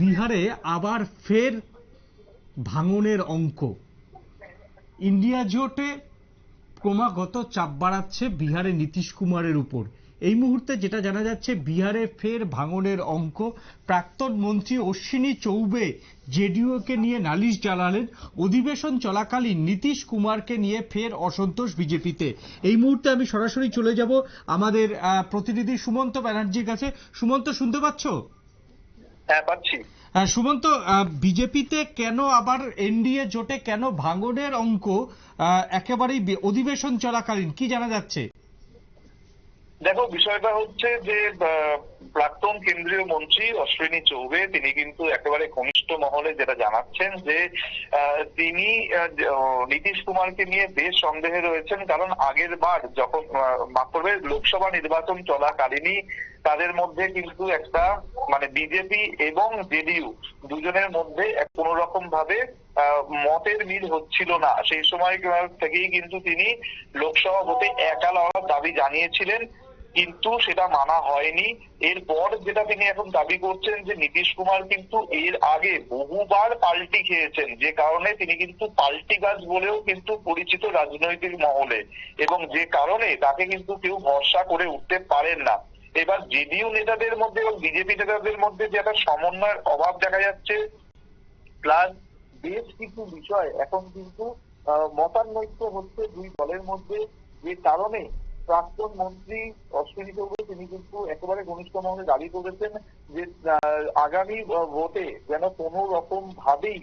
বিহারে আবার ফের ভাঙনের অঙ্ক। ইন্ডিয়া জোটে ক্রমাগত চাপ বাড়াচ্ছে বিহারে নীতিশ কুমারের উপর। এই মুহূর্তে যেটা জানা যাচ্ছে, বিহারে ফের ভাঙনের অঙ্ক। প্রাক্তন মন্ত্রী অশ্বিনী চৌবে জেডিওকে নিয়ে নালিশ জানালেন, অধিবেশন চলাকালীন নীতিশ কুমারকে নিয়ে ফের অসন্তোষ বিজেপিতে। এই মুহূর্তে আমি সরাসরি চলে যাব আমাদের প্রতিনিধি সুমন্ত ব্যানার্জির কাছে। সুমন্ত, শুনতে পাচ্ছ? হ্যাঁ পাচ্ছি। সুমন্ত বিজেপিতে কেন আবার এনডিএ জোটে কেন ভাঙনের অঙ্ক একেবারেই অধিবেশন চলাকালীন? কি জানা যাচ্ছে? দেখো, বিষয়টা হচ্ছে যে প্রাক্তন কেন্দ্রীয় মন্ত্রী অশ্বিনী চৌবে, তিনি কিন্তু একেবারে ঘনিষ্ঠ মহলে যেটা জানাচ্ছেন যে তিনি নীতিশ কুমারকে নিয়ে বেশ সন্দেহে রয়েছেন, কারণ আগের বার যখন করবে লোকসভা নির্বাচন চলাকালীনই তাদের মধ্যে কিন্তু একটা মানে বিজেপি এবং জেডিইউ দুজনের মধ্যে কোন রকম ভাবে মতের মিল হচ্ছিল না। সেই সময় থেকেই কিন্তু তিনি লোকসভা ভোটে একা লড়ার দাবি জানিয়েছিলেন। কিন্তু সেটা মানা হয়নি। এরপর যেটা তিনি এখন দাবি করছেন যে নীতিশ কুমার কিন্তু এর আগে বহুবার পাল্টি খেয়েছেন। যে কারণে তিনি কিন্তু পাল্টি গাছ বলেও কিন্তু পরিচিত রাজনৈতিক মহলে। এবং যে কারণে তাকে কিন্তু কেউ ভরসা করে উঠতে পারেন না। এবার জেডিইউ নেতাদের মধ্যে এবং বিজেপি নেতাদের মধ্যে যে একটা সমন্বয়ের অভাব দেখা যাচ্ছে, প্লাস বেশ কিছু বিষয় এখন কিন্তু মতানৈক্য হচ্ছে দুই দলের মধ্যে। যে কারণে প্রাক্তন মন্ত্রী অশ্বিনী চৌবে তিনি কিন্তু একেবারে ঘনিষ্ঠ মহলে দাবি করেছেন যে আগামী ভোটে যেন কোনো রকম ভাবেই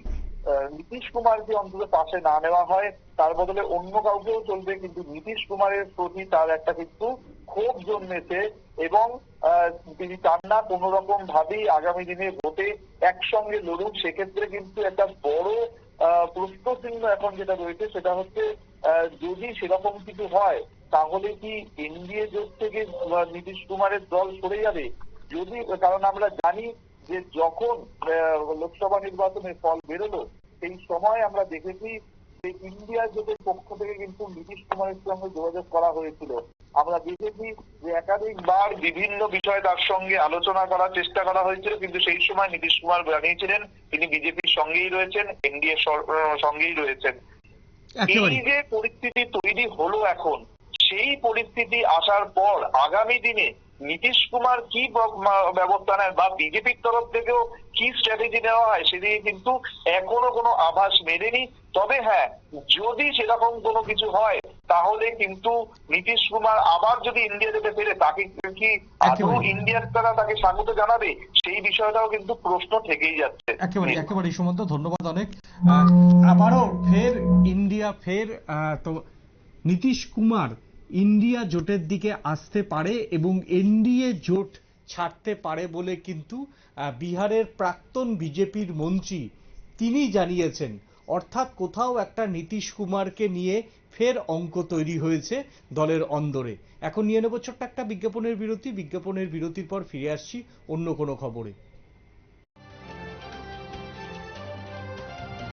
নীতিশ কুমারকে অন্তত পাশে না নেওয়া হয়, তার বদলে অন্য কাউকেও চলবে, কিন্তু নীতিশ কুমারের প্রতি তার একটা কিন্তু ক্ষোভ জন্মেছে এবং তিনি চান না কোনো রকম ভাবেই আগামী দিনে ভোটে একসঙ্গে লড়ুক সেক্ষেত্রে কিন্তু একটা বড় প্রশ্ন চিহ্ন এখন যেটা রয়েছে, সেটা হচ্ছে যদি সেরকম কিছু হয় তাহলে কি এনডিএ জোট থেকে নীতিশ কুমারের দল সরে যাবে? যদি কারণ আমরা জানি যে যখন লোকসভা নির্বাচনের ফল বেরোলো সেই সময় আমরা দেখেছি যে ইন্ডিয়া জোটের পক্ষ থেকে কিন্তু নীতিশ কুমারের সঙ্গে যোগাযোগ করা হয়েছিল। আমরা দেখেছি যে একাধিকবার বিভিন্ন বিষয়ে তার সঙ্গে আলোচনা করার চেষ্টা করা হয়েছিল কিন্তু সেই সময় নীতিশ কুমার জানিয়েছিলেন তিনি বিজেপির সঙ্গেই রয়েছেন এনডিএ সঙ্গেই রয়েছেন। এই যে পরিস্থিতি তৈরি হলো এখন সেই পরিস্থিতি আসার পর আগামী দিনে নীতিশ কুমার কি ব্যবস্থা নেন বা বিজেপির তরফ থেকেও কি স্ট্র্যাটেজি নেওয়া হয় সেদিকে কিন্তু এখনও কোনো আভাস মেলেনি। তবে হ্যাঁ যদি সেরকম কোনো কিছু হয় তাহলে কিন্তু নীতিশ কুমার আবার যদি ইন্ডিয়া যেতে ফেরে তাকে কি আদৌ ইন্ডিয়ার তারা তাকে স্বাগত জানাবে? সেই বিষয়টাও কিন্তু প্রশ্ন থেকেই যাচ্ছে। একেবারে একেবারে সুমন্ত ধন্যবাদ অনেক। আবারও ফের ইন্ডিয়া ফের তো নীতিশ কুমার ইন্ডিয়া জোটের দিকে আসতে পারে এবং এনডিএ জোট ছাড়তে পারে বলে কিন্তু বিহারের প্রাক্তন বিজেপির মন্ত্রী তিনি জানিয়েছেন। অর্থাৎ কোথাও একটা নীতিশ কুমারকে নিয়ে ফের অঙ্ক তৈরি হয়েছে দলের অন্দরে। এখন নিয়ে নেব ছোট্ট একটা বিজ্ঞাপনের বিরতি। বিজ্ঞাপনের বিরতির পর ফিরে আসছি অন্য কোনো খবরে।